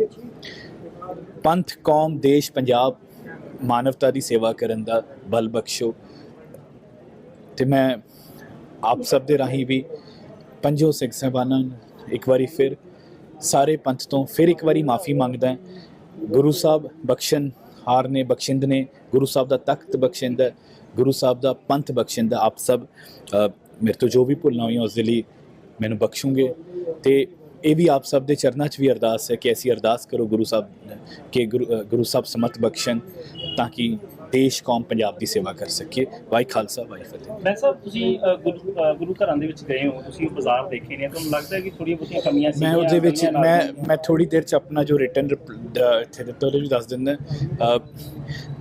ਪੰਥ, ਕੌਮ, ਦੇਸ਼, ਪੰਜਾਬ ਮਾਨਵਤਾ ਦੀ ਸੇਵਾ ਕਰਨ ਦਾ ਬਲ ਬਖਸ਼ੋ। ਤੇ ਮੈਂ ਆਪ ਸਭ ਦੇ ਰਾਹੀਂ ਵੀ ਪੰਜੋ ਸਿੱਖ ਸਾਹਿਬਾਨਾਂ ਨੂੰ ਇੱਕ ਵਾਰੀ ਫਿਰ ਸਾਰੇ ਪੰਥ ਤੋਂ ਫਿਰ ਇੱਕ ਵਾਰੀ ਮਾਫੀ ਮੰਗਦਾ ਗੁਰੂ ਸਾਹਿਬ ਬਖਸ਼ਣ ਹਾਰ ਨੇ ਬਖਸ਼ਿੰਦ ਨੇ, ਗੁਰੂ ਸਾਹਿਬ ਦਾ ਤਖਤ ਬਖਸ਼ਿੰਦ ਹੈ, ਗੁਰੂ ਸਾਹਿਬ ਦਾ ਪੰਥ ਬਖਸ਼ਿੰਦ ਆਪ ਸਭ ਮੇਰੇ ਤੋਂ ਜੋ ਵੀ ਭੁੱਲਾਂ ਹੋਈਆਂ ਉਸ ਦੇ ਲਈ ਮੈਨੂੰ ਬਖਸ਼ੂਗੇ। ਤੇ ਇਹ ਵੀ ਆਪ ਸਭ ਦੇ ਚਰਨਾਂ 'ਚ ਵੀ ਅਰਦਾਸ ਹੈ ਕਿ ਐਸੀ ਅਰਦਾਸ ਕਰੋ ਗੁਰੂ ਸਾਹਿਬ, ਕਿ ਗੁਰੂ ਗੁਰੂ ਸਾਹਿਬ ਸਮਤ ਬਖਸ਼ਣ। ਤਾਂ ਕਿ ਦੇਸ਼ ਕੌਮ ਪੰਜਾਬ ਦੀ ਸੇਵਾ ਕਰ ਸਕੀਏ ਵਾਹਿ ਖਾਲਸਾ ਵਾਹਿ ਫਤਿਹ। ਮੈਂ ਸਾਹਿਬ ਤੁਸੀਂ ਅ, ਗੁਰੂ ਅ, ਗੁਰੂ ਘਰਾਂ ਦੇ ਵਿੱਚ ਗਏ ਹੋ ਤੁਸੀਂ ਬਾਜ਼ਾਰ ਦੇਖੇ ਨੇ ਤੁਹਾਨੂੰ ਲੱਗਦਾ ਹੈ ਕਿ ਥੋੜੀਆਂ ਬਹੁਤੀਆਂ ਕਮੀਆਂ ਸੀ ਮੈਂ ਉਹਦੇ ਵਿੱਚ ਮੈਂ ਮੈਂ ਥੋੜੀ ਦੇਰ ਚ ਆਪਣਾ ਜੋ ਰਿਟਰਨ ਇੱਥੇ ਦਿੱਤਾ ਉਹਦੇ ਵਿੱਚ ਦੱਸ ਦਿੰਦਾ।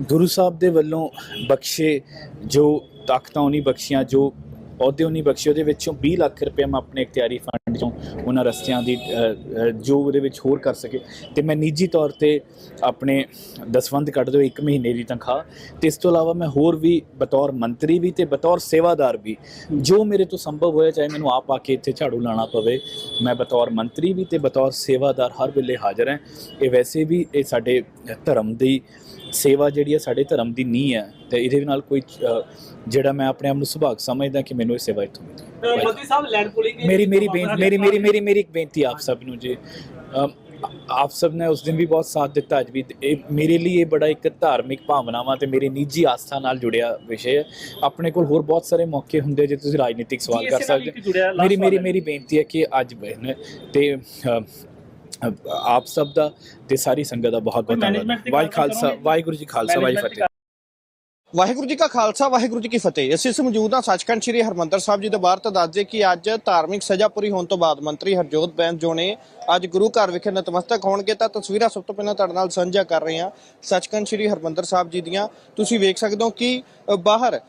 ਗੁਰੂ ਸਾਹਿਬ ਦੇ ਵੱਲੋਂ ਬਖਸ਼ੇ ਜੋ ਤਾਕਤਾਂ ਉਹਨੀ ਬਖਸ਼ੀਆਂ ਜੋ ਅਹੁਦੇ ਉਹਨੀ ਬਖਸ਼ੇ, ਉਹਦੇ ਵਿੱਚੋਂ 20 ਲੱਖ ਰੁਪਏ ਮੈਂ ਆਪਣੇ ਇਖਤਿਆਰੀ ਫੰਡ ਚੋਂ ਉਹਨਾਂ ਰਸਤਿਆਂ ਦੀ ਜੋ ਉਹਦੇ ਵਿੱਚ ਹੋਰ ਕਰ ਸਕੇ। ਤੇ ਮੈਂ ਨਿੱਜੀ ਤੌਰ ਤੇ ਆਪਣੇ ਦਸਵੰਧ ਕੱਢ ਦਿਓ ਇੱਕ ਮਹੀਨੇ ਦੀ ਤਨਖਾਹ। ਤੇ ਇਸ ਤੋਂ ਇਲਾਵਾ ਮੈਂ ਹੋਰ ਵੀ ਬਤੌਰ ਮੰਤਰੀ ਵੀ ਤੇ ਬਤੌਰ ਸੇਵਾਦਾਰ ਵੀ, ਜੋ ਮੇਰੇ ਤੋਂ ਸੰਭਵ ਹੋਇਆ, ਚਾਹੇ ਮੈਨੂੰ ਆਪ ਆ ਕੇ ਇੱਥੇ ਝਾੜੂ ਲਾਣਾ ਪਵੇ, ਮੈਂ ਬਤੌਰ ਮੰਤਰੀ ਵੀ ਤੇ ਬਤੌਰ ਸੇਵਾਦਾਰ ਹਰ ਵੇਲੇ ਹਾਜ਼ਰ ਹਾਂ। ਇਹ ਵੈਸੇ ਵੀ ਇਹ ਸਾਡੇ ਧਰਮ ਦੀ ਸੇਵਾ ਜਿਹੜੀ ਹੈ ਸਾਡੇ ਧਰਮ ਦੀ ਨੀਂਹ ਹੈ ਤੇ ਇਹਦੇ ਨਾਲ ਕੋਈ ਜਿਹੜਾ ਮੈਂ ਆਪਣੇ ਆਪ ਨੂੰ ਸੁਭਾਗ ਸਮਝਦਾ ਕਿ ਮੈਨੂੰ ਇਹ ਸੇਵਾ ਇੱਥੋਂ ਮਿਲੀ ਮੋਦੀ ਸਾਹਿਬ ਲੈਂਡ ਪੁਲਿੰਗ ਮੇਰੀ ਮੇਰੀ ਬੇਨਤੀ ਮੇਰੀ ਮੇਰੀ ਮੇਰੀ ਮੇਰੀ ਇੱਕ ਬੇਨਤੀ ਆਪ ਸਭ ਨੂੰ ਜੀ। ਆਪ ਸਭ ਨੇ ਉਸ ਦਿਨ ਵੀ ਬਹੁਤ ਸਾਥ ਦਿੱਤਾ ਅੱਜ ਵੀ। ਇਹ ਮੇਰੇ ਲਈ ਇਹ ਬੜਾ ਇੱਕ ਧਾਰਮਿਕ ਭਾਵਨਾਵਾਂ ਤੇ ਮੇਰੀ ਨਿੱਜੀ ਆਸਥਾ ਨਾਲ ਜੁੜਿਆ ਵਿਸ਼ੇ ਹੈ। ਆਪਣੇ ਕੋਲ ਹੋਰ ਬਹੁਤ ਸਾਰੇ ਮੌਕੇ ਹੁੰਦੇ ਜੇ ਤੁਸੀਂ ਰਾਜਨੀਤਿਕ ਸਵਾਲ ਕਰ ਸਕਦੇ। ਮੇਰੀ ਮੇਰੀ ਮੇਰੀ ਬੇਨਤੀ ਹੈ ਕਿ ਅੱਜ ਬਹਿਨ ਤੇ ਆਪ ਸਭ ਦਾ ਤੇ ਸਾਰੀ ਸੰਗਤ ਦਾ ਬਹੁਤ ਬਹੁਤ ਧੰਨਵਾਦ ਦੀ ਵਾਹਿ ਗੱਲ ਖਾਲਸਾ? ਵਾਹਿਗੁਰੂ ਜੀ ਖਾਲਸਾ ਵਾਹਿ ਫਤਿਹ ਵਾਹਿਗੁਰੂ ਜੀ ਕਾ ਖਾਲਸਾ ਵਾਹਿਗੁਰੂ ਜੀ ਕੀ ਫਤਿਹ। ਅਸੀਂ ਇਸ ਮੌਜੂਦ ਹਾਂ ਸੱਚਖੰਡ ਸ੍ਰੀ ਹਰਮੰਦਰ ਸਾਹਿਬ ਜੀ ਦੇ ਬਾਹਰ ਤਾਂ ਦੱਸ ਕਿ ਅੱਜ ਧਾਰਮਿਕ ਸਜ਼ਾ ਪੂਰੀ ਹੋਣ ਤੋਂ ਬਾਅਦ ਮੰਤਰੀ ਹਰਜੋਤ ਬੈਂਸ ਜੋ ਨੇ ਅੱਜ ਗੁਰੂ ਘਰ ਵਿਖੇ ਨਤਮਸਤਕ ਹੋਣਗੇ। ਤਾਂ ਤਸਵੀਰਾਂ ਸਭ ਤੋਂ ਪਹਿਲਾਂ ਤੁਹਾਡੇ ਨਾਲ ਸਾਂਝਾ ਕਰ ਰਹੇ ਹਾਂ ਸੱਚਖੰਡ ਸ੍ਰੀ ਹਰਮੰਦਰ ਸਾਹਿਬ ਜੀ ਦੀਆਂ। ਤੁਸੀਂ ਵੇਖ ਸਕਦੇ ਹੋ ਕਿ ਬਾਹਰ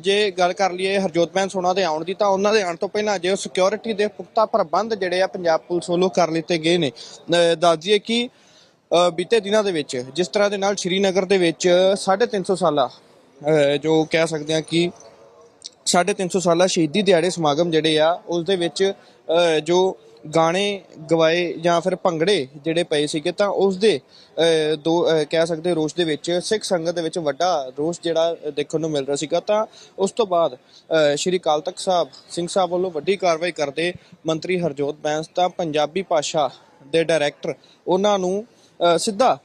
ਜੇ ਗੱਲ ਕਰ ਲਈਏ ਹਰਜੋਤ ਬੈਂਸ ਉਹਨਾਂ ਦੇ ਆਉਣ ਦੀ ਤਾਂ ਉਹਨਾਂ ਦੇ ਆਉਣ ਤੋਂ ਪਹਿਲਾਂ ਜੇ ਸਿਕਿਉਰਿਟੀ ਦੇ ਪੁਖਤਾ ਪ੍ਰਬੰਧ ਜਿਹੜੇ ਆ ਪੰਜਾਬ ਪੁਲਿਸ ਵੱਲੋਂ ਕਰ ਲਿੱਤੇ ਗਏ ਨੇ। ਅ, ਦੱਸ ਦਈਏ ਕਿ ਬੀਤੇ ਦਿਨਾਂ ਦੇ ਵਿੱਚ ਜਿਸ ਤਰ੍ਹਾਂ ਦੇ ਨਾਲ ਸ਼੍ਰੀਨਗਰ ਦੇ ਵਿੱਚ 350 ਸਾਲਾ ਅ, ਜੋ ਕਹਿ ਸਕਦੇ ਆ ਕਿ 350 ਸਾਲਾ ਸ਼ਹੀਦੀ ਦਿਹਾੜੇ ਸਮਾਗਮ ਜਿਹੜੇ ਆ, ਉਸ ਦੇ ਵਿੱਚ ਜੋ ਗਾਣੇ ਗਵਾਏ ਜਾਂ ਫਿਰ ਭੰਗੜੇ ਜਿਹੜੇ ਪਏ ਸੀਗੇ, ਤਾਂ ਉਸ ਦੇ ਦੋ ਕਹਿ ਸਕਦੇ ਰੋਸ਼ ਦੇ ਵਿੱਚ, ਸਿੱਖ ਸੰਗਤ ਦੇ ਵਿੱਚ ਵੱਡਾ ਰੋਸ਼ ਜਿਹੜਾ ਦੇਖਣ ਨੂੰ ਮਿਲ ਰਿਹਾ ਸੀਗਾ। ਤਾਂ ਉਸ ਤੋਂ ਬਾਅਦ ਸ਼੍ਰੀ ਅਕਾਲ ਤਖਤ ਸਾਹਿਬ, ਸਿੰਘ ਸਾਹਿਬ ਵੱਲੋਂ ਵੱਡੀ ਕਾਰਵਾਈ ਕਰਦੇ ਮੰਤਰੀ ਹਰਜੋਤ ਬੈਂਸ, ਤਾਂ ਪੰਜਾਬੀ ਭਾਸ਼ਾ ਦੇ ਡਾਇਰੈਕਟਰ ਉਹਨਾਂ ਨੂੰ ਸਿੱਧਾ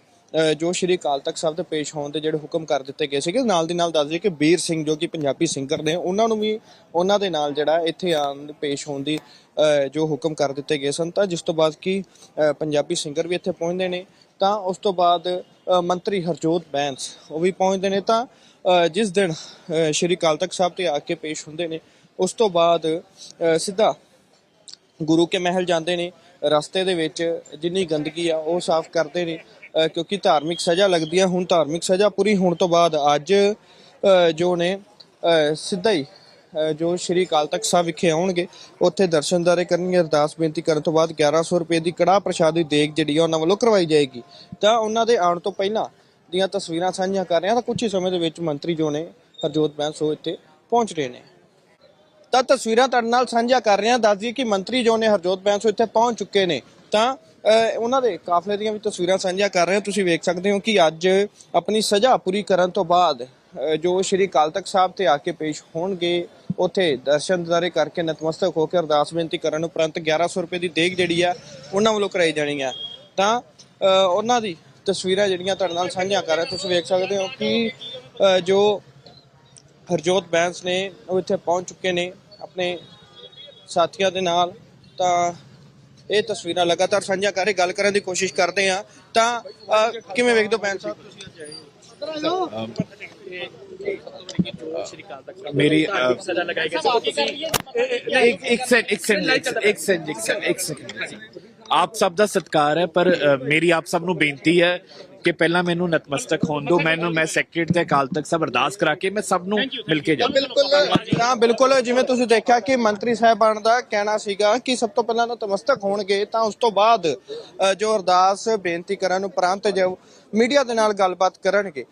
ਜੋ ਸ਼੍ਰੀ ਅਕਾਲ ਤਖਤ ਸਾਹਿਬ ਦੇ ਪੇਸ਼ ਹੋਣ ਦੇ ਜਿਹੜੇ ਹੁਕਮ ਕਰ ਦਿੱਤੇ ਗਏ ਸੀਗੇ ਨਾਲ ਦੀ ਨਾਲ ਦੱਸ ਦਈਏ ਕਿ ਵੀਰ ਸਿੰਘ ਜੋ ਕਿ ਪੰਜਾਬੀ ਸਿੰਗਰ ਨੇ ਉਹਨਾਂ ਨੂੰ ਵੀ ਉਹਨਾਂ ਦੇ ਨਾਲ ਜਿਹੜਾ ਇੱਥੇ ਆਉਣ ਪੇਸ਼ ਹੋਣ ਦੀ ਜੋ ਹੁਕਮ ਕਰ ਦਿੱਤੇ ਗਏ ਸਨ। ਤਾਂ ਜਿਸ ਤੋਂ ਬਾਅਦ ਕਿ ਪੰਜਾਬੀ ਸਿੰਗਰ ਵੀ ਇੱਥੇ ਪਹੁੰਚਦੇ ਨੇ ਤਾਂ ਉਸ ਤੋਂ ਬਾਅਦ ਮੰਤਰੀ ਹਰਜੋਤ ਬੈਂਸ ਉਹ ਵੀ ਪਹੁੰਚਦੇ ਨੇ। ਤਾਂ ਅ, ਜਿਸ ਦਿਨ ਅ, ਸ਼੍ਰੀ ਅਕਾਲ ਤਖਤ ਸਾਹਿਬ ਤੇ ਆ ਕੇ ਪੇਸ਼ ਹੁੰਦੇ ਨੇ ਉਸ ਤੋਂ ਬਾਅਦ ਅ, ਸਿੱਧਾ ਗੁਰੂ ਕੇ ਮਹਿਲ ਜਾਂਦੇ ਨੇ। ਰਸਤੇ ਦੇ ਵਿੱਚ ਜਿੰਨੀ ਗੰਦਗੀ ਆ ਉਹ ਸਾਫ਼ ਕਰਦੇ ਨੇ। ਕਿਉਂਕਿ ਧਾਰਮਿਕ ਸਜ਼ਾ ਲੱਗਦੀ ਹੈ ਹੁਣ ਧਾਰਮਿਕ ਸਜ਼ਾ ਪੂਰੀ ਹੋਣ ਤੋਂ ਬਾਅਦ ਅੱਜ ਜੋ ਨੇ ਸਿੱਧਾ ਹੀ ਜੋ ਸ਼੍ਰੀ ਅਕਾਲ ਤਖਤ ਸਾਹਿਬ ਵਿਖੇ ਆਉਣਗੇ, ਉੱਥੇ ਦਰਸ਼ਨਦਾਰੇ ਕਰਨਗੇ, ਅਰਦਾਸ ਬੇਨਤੀ ਕਰਨ ਤੋਂ ਬਾਅਦ 1100 ਰੁਪਏ ਦੀ ਕੜਾਹ ਪ੍ਰਸ਼ਾਦ ਦੀ ਦੇਗ ਜਿਹੜੀ ਆ ਉਹਨਾਂ ਵੱਲੋਂ ਕਰਵਾਈ ਜਾਏਗੀ। ਤਾਂ ਉਹਨਾਂ ਦੇ ਆਉਣ ਤੋਂ ਪਹਿਲਾਂ ਦੀਆਂ ਤਸਵੀਰਾਂ ਸਾਂਝੀਆਂ ਕਰ ਰਹੇ ਹਾਂ ਤਾਂ ਕੁਝ ਹੀ ਸਮੇਂ ਦੇ ਵਿੱਚ ਮੰਤਰੀ ਜੋ ਨੇ, ਹਰਜੋਤ ਬੈਂਸ ਉਹ ਇੱਥੇ ਪਹੁੰਚ ਰਹੇ ਨੇ। ਤਾਂ ਤਸਵੀਰਾਂ ਤੁਹਾਡੇ ਨਾਲ ਸਾਂਝਾ ਕਰ ਰਹੇ ਹਾਂ ਦੱਸ ਦਈਏ ਕਿ ਮੰਤਰੀ ਜੋ ਨੇ, ਹਰਜੋਤ ਬੈਂਸ ਇੱਥੇ ਪਹੁੰਚ ਚੁੱਕੇ ਨੇ। ਤਾਂ ਉਹਨਾਂ ਦੇ ਕਾਫਲੇ ਦੀਆਂ ਵੀ ਤਸਵੀਰਾਂ ਸਾਂਝੀਆਂ ਕਰ ਰਹੇ ਹੋ। ਤੁਸੀਂ ਵੇਖ ਸਕਦੇ ਹੋ ਕਿ ਅੱਜ ਆਪਣੀ ਸਜ਼ਾ ਪੂਰੀ ਕਰਨ ਤੋਂ ਬਾਅਦ ਜੋ ਸ਼੍ਰੀ ਅਕਾਲ ਤਖਤ ਸਾਹਿਬ ਤੇ ਆ ਕੇ ਪੇਸ਼ ਹੋਣਗੇ, ਉੱਥੇ ਦਰਸ਼ਨ ਦਿਦਾਰੇ ਕਰਕੇ ਨਤਮਸਤਕ ਹੋ ਕੇ ਅਰਦਾਸ ਬੇਨਤੀ ਕਰਨ ਉਪਰੰਤ 1100 ਰੁਪਏ ਦੀ ਦੇਗ ਜਿਹੜੀ ਆ, ਉਹਨਾਂ ਵੱਲੋਂ ਕਰਾਈ ਜਾਣੀ ਆ। ਤਾਂ ਉਹਨਾਂ ਦੀ ਤਸਵੀਰਾਂ ਜਿਹੜੀਆਂ ਤੁਹਾਡੇ ਨਾਲ ਸਾਂਝੀਆਂ ਕਰ ਰਹੇ ਤੁਸੀਂ ਵੇਖ ਸਕਦੇ ਹੋ ਕਿ ਜੋ ਹਰਜੋਤ ਬੈਂਸ ਨੇ ਉਹ ਇੱਥੇ ਪਹੁੰਚ ਚੁੱਕੇ ਨੇ ਆਪਣੇ ਸਾਥੀਆਂ ਦੇ ਨਾਲ। ਤਾਂ ਇਹ ਤਸਵੀਰਾਂ ਲਗਾਤਾਰ ਸਾਂਝਾ ਕਰ ਰਹੇ ਗੱਲ ਕਰਨ ਦੀ ਕੋਸ਼ਿਸ਼ ਕਰਦੇ ਆ ਤਾਂ ਕਿਵੇਂ ਵੇਖਦੇ ਹੋ ਬੈਂਸ ਸਾਹਿਬ ਤੁਸੀਂ ਅੱਜ ਆਏ ਮੇਰੀ, ਇੱਕ ਇੱਕ ਸੈਕਿੰਡ ਇੱਕ ਸੈਕਿੰਡ ਇੱਕ ਸੈਕਿੰਡ ਇੱਕ ਸੈਕਿੰਡ ਇੱਕ ਸੈਕਿੰਡ ਆਪ ਸਭ ਦਾ ਸਤਿਕਾਰ ਹੈ ਪਰ ਮੇਰੀ ਆਪ ਸਭ ਨੂੰ ਬੇਨਤੀ ਹੈ ਕਿ ਪਹਿਲਾਂ ਮੈਨੂੰ ਨਤਮਸਤਕ ਹੋਣ ਦਿਓ ਮੈਨੂੰ ਮੈਂ ਸੈਕਟਰੀ ਤੇ ਅਕਾਲ ਤਖਤ ਸਾਹਿਬ ਅਰਦਾਸ ਕਰਾ ਕੇ ਮੈਂ ਸਭ ਨੂੰ ਮਿਲ ਕੇ ਜਾਵਾਂ। ਬਿਲਕੁਲ ਤਾਂ ਬਿਲਕੁਲ ਜਿਵੇਂ ਤੁਸੀਂ ਦੇਖਿਆ ਕਿ ਮੰਤਰੀ ਸਾਹਿਬਾਨ ਦਾ ਕਹਿਣਾ ਸੀਗਾ ਕਿ ਸਭ ਤੋਂ ਪਹਿਲਾਂ ਤਾਂ ਤਮਸਤਕ ਹੋਣਗੇ ਤਾਂ ਉਸ ਤੋਂ ਬਾਅਦ ਜੋ ਅਰਦਾਸ ਬੇਨਤੀ ਕਰਨ ਉਪਰੰਤ ਜੋ ਮੀਡੀਆ ਦੇ ਨਾਲ ਗੱਲਬਾਤ ਕਰਨਗੇ।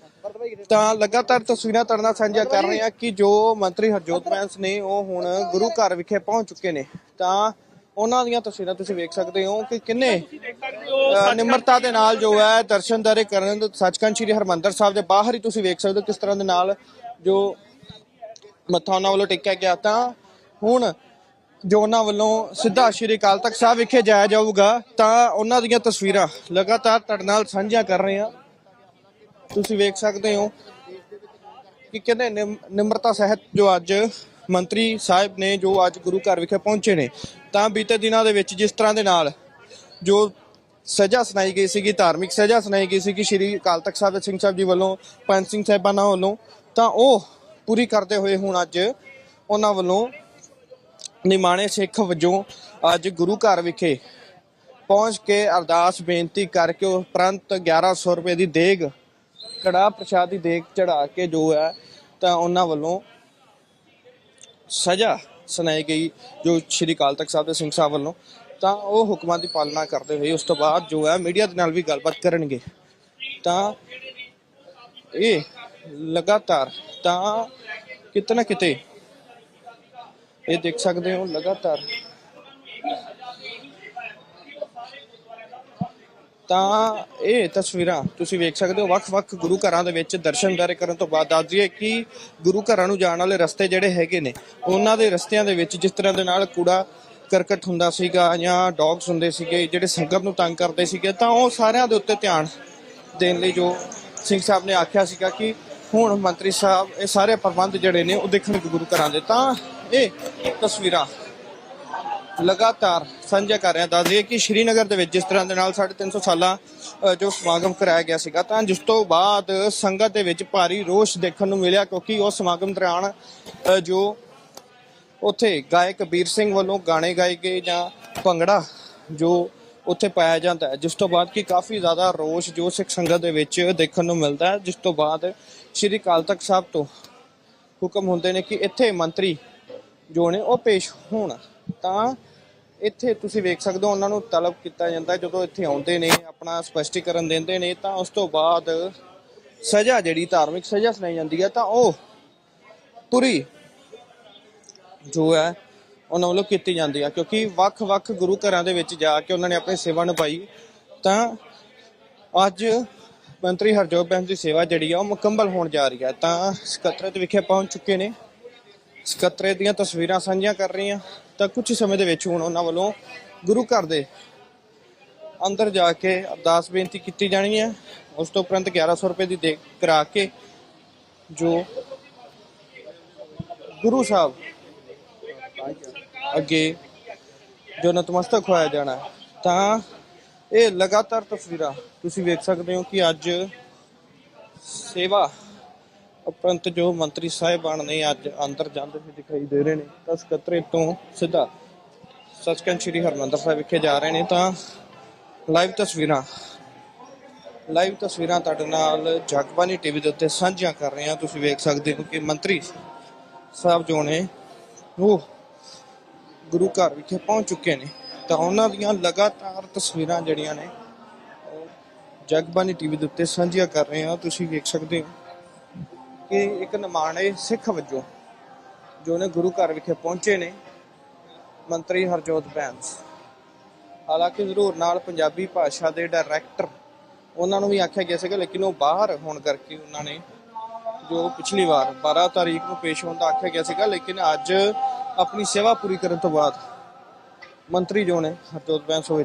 ਤਾਂ ਲਗਾਤਾਰ ਤਸਵੀਰਾਂ ਤੁਹਾਡੇ ਨਾਲ ਸਾਂਝੀਆਂ ਕਰ ਰਹੇ ਹਾਂ ਕਿ ਜੋ ਮੰਤਰੀ ਹਰਜੋਤ ਬੈਂਸ ਨੇ ਉਹ ਹੁਣ ਗੁਰੂ ਘਰ ਵਿਖੇ ਪਹੁੰਚ ਚੁੱਕੇ ਨੇ। ਤਾਂ ਉਹਨਾਂ ਦੀਆਂ ਤਸਵੀਰਾਂ ਤੁਸੀਂ ਵੇਖ ਸਕਦੇ ਹੋ ਕਿ ਕਿੰਨੇ ਨਿਮਰਤਾ ਦੇ ਨਾਲ ਜੋ ਹੈ ਦਰਸ਼ਨਦਾਰੇ ਕਰਨ ਸੱਚਖੰਡ ਸ੍ਰੀ ਹਰਮੰਦਰ ਸਾਹਿਬ ਦੇ ਬਾਹਰ ਹੀ ਤੁਸੀਂ ਵੇਖ ਸਕਦੇ ਹੋ ਕਿਸ ਤਰ੍ਹਾਂ ਦੇ ਨਾਲ ਜੋ ਮੱਥਾ ਉਹਨਾਂ ਵੱਲੋਂ ਟੇਕਿਆ ਗਿਆ। ਤਾਂ ਹੁਣ ਜੋ ਉਹਨਾਂ ਵੱਲੋਂ ਸਿੱਧਾ ਸ਼੍ਰੀ ਅਕਾਲ ਤਖਤ ਸਾਹਿਬ ਵਿਖੇ ਜਾਇਆ ਜਾਊਗਾ ਤਾਂ ਉਹਨਾਂ ਦੀਆਂ ਤਸਵੀਰਾਂ ਲਗਾਤਾਰ ਤੁਹਾਡੇ ਨਾਲ ਸਾਂਝੀਆਂ ਕਰ ਰਹੇ ਹਾਂ। ਤੁਸੀਂ ਵੇਖ ਸਕਦੇ ਹੋ ਕਿ ਕਹਿੰਦੇ ਨਿਮ- ਨਿਮਰਤਾ ਸਹਿਤ ਜੋ ਅੱਜ ਮੰਤਰੀ ਸਾਹਿਬ ਨੇ ਜੋ ਅੱਜ ਗੁਰੂ ਘਰ ਵਿਖੇ ਪਹੁੰਚੇ ਨੇ, ਤਾਂ ਬੀਤੇ ਦਿਨਾਂ ਦੇ ਵਿੱਚ ਜਿਸ ਤਰ੍ਹਾਂ ਦੇ ਨਾਲ ਜੋ ਸਜ਼ਾ ਸੁਣਾਈ ਗਈ ਸੀਗੀ, ਧਾਰਮਿਕ ਸਜ਼ਾ ਸੁਣਾਈ ਗਈ ਸੀ ਕਿ ਸ਼੍ਰੀ ਅਕਾਲ ਤਖਤ ਸਾਹਿਬ ਦੇ ਸਿੰਘ ਸਾਹਿਬ ਜੀ ਵੱਲੋਂ, ਪੰਜ ਸਿੰਘ ਸਾਹਿਬਾਨਾਂ ਵੱਲੋਂ, ਤਾਂ ਉਹ ਪੂਰੀ ਕਰਦੇ ਹੋਏ ਹੁਣ ਅੱਜ ਉਹਨਾਂ ਵੱਲੋਂ ਨਿਮਾਣੇ ਸਿੱਖ ਵਜੋਂ ਅੱਜ ਗੁਰੂ ਘਰ ਵਿਖੇ ਪਹੁੰਚ ਕੇ ਅਰਦਾਸ ਬੇਨਤੀ ਕਰਕੇ ਉਪਰੰਤ 1100 ਰੁਪਏ ਦੀ ਦੇਗ ਕੜਾ ਪ੍ਰਸ਼ਾਦ ਦੀ ਦੇਗ ਚੜਾ ਕੇ ਜੋ ਹੈ, ਤਾਂ ਉਹਨਾਂ ਵੱਲੋਂ ਸਜ਼ਾ ਸੁਣਾਈ ਗਈ ਜੋ ਸ਼੍ਰੀ ਅਕਾਲ ਤਖਤ ਸਾਹਿਬ ਦੇ ਸਿੰਘ ਸਾਹਿਬ ਵੱਲੋਂ, ਤਾਂ ਉਹ ਹੁਕਮਾਂ ਦੀ ਪਾਲਣਾ ਕਰਦੇ ਹੋਏ ਉਸ ਤੋਂ ਬਾਅਦ ਜੋ ਹੈ ਮੀਡੀਆ ਦੇ ਨਾਲ ਵੀ ਗੱਲਬਾਤ ਕਰਨਗੇ। ਤਾਂ ਇਹ ਲਗਾਤਾਰ, ਤਾਂ ਕਿਤੇ ਨਾ ਕਿਤੇ, ਇਹ ਦੇਖ ਸਕਦੇ ਹੋ ਲਗਾਤਾਰ ਤਾਂ ਇਹ ਤਸਵੀਰਾਂ ਤੁਸੀਂ ਵੇਖ ਸਕਦੇ ਹੋ, ਵੱਖ-ਵੱਖ ਗੁਰੂ ਘਰਾਂ ਦੇ ਵਿੱਚ ਦਰਸ਼ਨ ਦਾਰੇ ਕਰਨ ਤੋਂ ਬਾਅਦ ਦੱਸ ਦਈਏ ਕਿ ਗੁਰੂ ਘਰਾਂ ਨੂੰ ਜਾਣ ਵਾਲੇ ਰਸਤੇ ਜਿਹੜੇ ਹੈਗੇ ਨੇ, ਉਹਨਾਂ ਦੇ ਰਸਤਿਆਂ ਦੇ ਵਿੱਚ ਜਿਸ ਤਰ੍ਹਾਂ ਦੇ ਨਾਲ ਕੂੜਾ ਕਰਕਟ ਹੁੰਦਾ ਸੀਗਾ ਜਾਂ ਡੌਗਸ ਹੁੰਦੇ ਸੀਗੇ, ਜਿਹੜੇ ਸੰਗਤ ਨੂੰ ਤੰਗ ਕਰਦੇ ਸੀਗੇ, ਤਾਂ ਉਹ ਸਾਰਿਆਂ ਦੇ ਉੱਤੇ ਧਿਆਨ ਦੇਣ ਲਈ ਜੋ ਸਿੰਘ ਸਾਹਿਬ ਨੇ ਆਖਿਆ ਸੀਗਾ ਕਿ ਹੁਣ ਮੰਤਰੀ ਸਾਹਿਬ, ਇਹ ਸਾਰੇ ਪ੍ਰਬੰਧ ਜਿਹੜੇ ਨੇ ਉਹ ਦੇਖਣਗੇ ਗੁਰੂ ਘਰਾਂ ਦੇ, ਤਾਂ ਇਹ ਤਸਵੀਰਾਂ ਲਗਾਤਾਰ ਸਾਂਝਾ ਕਰ ਰਿਹਾ ਦੱਸ ਦਈਏ ਕਿ ਸ਼੍ਰੀਨਗਰ ਦੇ ਵਿੱਚ ਜਿਸ ਤਰ੍ਹਾਂ ਦੇ ਨਾਲ 350 ਸਾਲਾਂ ਅ, ਜੋ ਸਮਾਗਮ ਕਰਾਇਆ ਗਿਆ ਸੀਗਾ ਤਾਂ ਜਿਸ ਤੋਂ ਬਾਅਦ ਸੰਗਤ ਦੇ ਵਿੱਚ ਭਾਰੀ ਰੋਸ਼ ਦੇਖਣ ਨੂੰ ਮਿਲਿਆ ਕਿਉਂਕਿ ਉਹ ਸਮਾਗਮ ਦੌਰਾਨ ਜੋ ਉੱਥੇ ਗਾਇਕ ਵੀਰ ਸਿੰਘ ਵੱਲੋਂ ਗਾਣੇ ਗਾਏ ਗਏ ਜਾਂ ਭੰਗੜਾ ਜੋ ਉੱਥੇ ਪਾਇਆ ਜਾਂਦਾ ਹੈ ਜਿਸ ਤੋਂ ਬਾਅਦ ਕਿ ਕਾਫੀ ਜ਼ਿਆਦਾ ਰੋਸ਼ ਜੋ ਸਿੱਖ ਸੰਗਤ ਦੇ ਵਿੱਚ ਦੇਖਣ ਨੂੰ ਮਿਲਦਾ ਹੈ ਜਿਸ ਤੋਂ ਬਾਅਦ ਸ਼੍ਰੀ ਅਕਾਲ ਤਖਤ ਸਾਹਿਬ ਤੋਂ ਹੁਕਮ ਹੁੰਦੇ ਨੇ ਕਿ ਇੱਥੇ ਮੰਤਰੀ ਜੋ ਨੇ ਉਹ ਪੇਸ਼ ਹੋਣ। ਤਾਂ ਇੱਥੇ ਤੁਸੀਂ ਵੇਖ ਸਕਦੇ ਹੋ ਉਹਨਾਂ ਨੂੰ ਤਲਬ ਕੀਤਾ ਜਾਂਦਾ ਜਦੋਂ ਇੱਥੇ ਆਉਂਦੇ ਨੇ, ਆਪਣਾ ਸਪਸ਼ਟੀਕਰਨ ਦਿੰਦੇ ਨੇ, ਤਾਂ ਉਸ ਤੋਂ ਬਾਅਦ ਸਜ਼ਾ ਜਿਹੜੀ, ਧਾਰਮਿਕ ਸਜ਼ਾ ਸੁਣਾਈ ਜਾਂਦੀ ਹੈ, ਤਾਂ ਉਹ ਪੂਰੀ ਜੋ ਹੈ, ਉਹਨਾਂ ਵੱਲੋਂ ਕੀਤੀ ਜਾਂਦੀ ਹੈ। ਕਿਉਂਕਿ ਵੱਖ-ਵੱਖ ਗੁਰੂ ਘਰਾਂ ਦੇ ਵਿੱਚ ਜਾ ਕੇ ਉਹਨਾਂ ਨੇ ਆਪਣੀ ਸੇਵਾ ਨਿਭਾਈ, ਤਾਂ ਅੱਜ ਮੰਤਰੀ ਹਰਜੋਤ ਬੈਂਸ ਦੀ ਸੇਵਾ ਜਿਹੜੀ ਆ, ਉਹ ਮੁਕੰਮਲ ਹੋਣ ਜਾ ਰਹੀ ਹੈ। ਤਾਂ ਸਕੱਤਰਤ ਵਿਖੇ ਪਹੁੰਚ ਚੁੱਕੇ ਨੇ। ਸਕੱਤਰੇ ਦੀਆਂ ਤਸਵੀਰਾਂ ਸਾਂਝੀਆਂ ਕਰ ਰਹੀਆਂ ਤਾਂ ਕੁਝ ਸਮੇਂ ਦੇ ਵਿੱਚ ਹੁਣ ਉਹਨਾਂ ਵੱਲੋਂ ਗੁਰੂ ਘਰ ਦੇ ਅੰਦਰ ਜਾ ਕੇ ਅਰਦਾਸ ਬੇਨਤੀ ਕੀਤੀ ਜਾਣੀ ਹੈ ਉਸ ਤੋਂ ਉਪਰੰਤ 1100 ਰੁਪਏ ਦੀ ਦੇ ਕਰਾ ਕੇ ਜੋ ਗੁਰੂ ਸਾਹਿਬ ਅੱਗੇ ਜੋ ਨਤਮਸਤਕ ਹੋਇਆ ਜਾਣਾ ਹੈ। ਤਾਂ ਇਹ ਲਗਾਤਾਰ ਤਸਵੀਰਾਂ ਤੁਸੀਂ ਵੇਖ ਸਕਦੇ ਹੋ ਕਿ ਅੱਜ ਸੇਵਾ ਉਪਰੰਤ ਜੋ ਮੰਤਰੀ ਸਾਹਿਬਾਨ ਨੇ ਅੱਜ ਅੰਦਰ ਜਾਂਦੇ ਹੋਏ ਦਿਖਾਈ ਦੇ ਰਹੇ ਨੇ, ਤਾਂ ਸਕੱਤਰੇ ਤੋਂ ਸਿੱਧਾ ਸੱਚਖੰਡ ਸ੍ਰੀ ਹਰਮੰਦਰ ਸਾਹਿਬ ਵਿਖੇ ਜਾ ਰਹੇ ਨੇ। ਤਾਂ ਲਾਈਵ ਤਸਵੀਰਾਂ ਲਾਈਵ ਤਸਵੀਰਾਂ ਤੁਹਾਡੇ ਨਾਲ ਜਗਬਾਨੀ ਟੀਵੀ ਦੇ ਉੱਤੇ ਸਾਂਝੀਆਂ ਕਰ ਰਹੇ ਹਾਂ। ਤੁਸੀਂ ਵੇਖ ਸਕਦੇ ਹੋ ਕਿ ਮੰਤਰੀ ਸਾਹਿਬ ਜੋ ਨੇ, ਉਹ ਗੁਰੂ ਘਰ ਵਿਖੇ ਪਹੁੰਚ ਚੁੱਕੇ ਨੇ। ਤਾਂ ਉਹਨਾਂ ਦੀਆਂ ਲਗਾਤਾਰ ਤਸਵੀਰਾਂ ਜਿਹੜੀਆਂ ਨੇ, ਉਹ ਜਗਬਾਨੀ ਟੀਵੀ ਦੇ ਉੱਤੇ ਸਾਂਝੀਆਂ ਕਰ ਰਹੇ ਹਾਂ। ਤੁਸੀਂ ਵੇਖ ਸਕਦੇ ਹੋ ਕਿ ਇੱਕ ਨਿਮਾਣੇ ਸਿੱਖ ਵਜੋਂ ਜੋ ਨੇ ਗੁਰੂ ਘਰ ਵਿਖੇ ਪਹੁੰਚੇ ਨੇ, ਮੰਤਰੀ ਹਰਜੋਤ ਬੈਂਸ ਹਾਲਾਂਕਿ ਜ਼ਰੂਰ ਨਾਲ ਪੰਜਾਬੀ ਭਾਸ਼ਾ ਦੇ ਡਾਇਰੈਕਟਰ ਉਹਨਾਂ ਨੂੰ ਵੀ ਆਖਿਆ ਗਿਆ ਸੀਗਾ, ਲੇਕਿਨ ਉਹ ਬਾਹਰ ਹੋਣ ਕਰਕੇ ਉਹਨਾਂ ਨੇ ਜੋ ਪਿਛਲੀ ਵਾਰ 12 ਤਾਰੀਖ ਨੂੰ ਪੇਸ਼ ਹੋਣ ਦਾ ਆਖਿਆ ਗਿਆ ਸੀਗਾ, ਲੇਕਿਨ ਅੱਜ ਆਪਣੀ ਸੇਵਾ ਪੂਰੀ ਕਰਨ ਤੋਂ ਬਾਅਦ ਮੰਤਰੀ ਜੋ ਨੇ, ਹਰਜੋਤ ਬੈਂਸ ਹੋਏ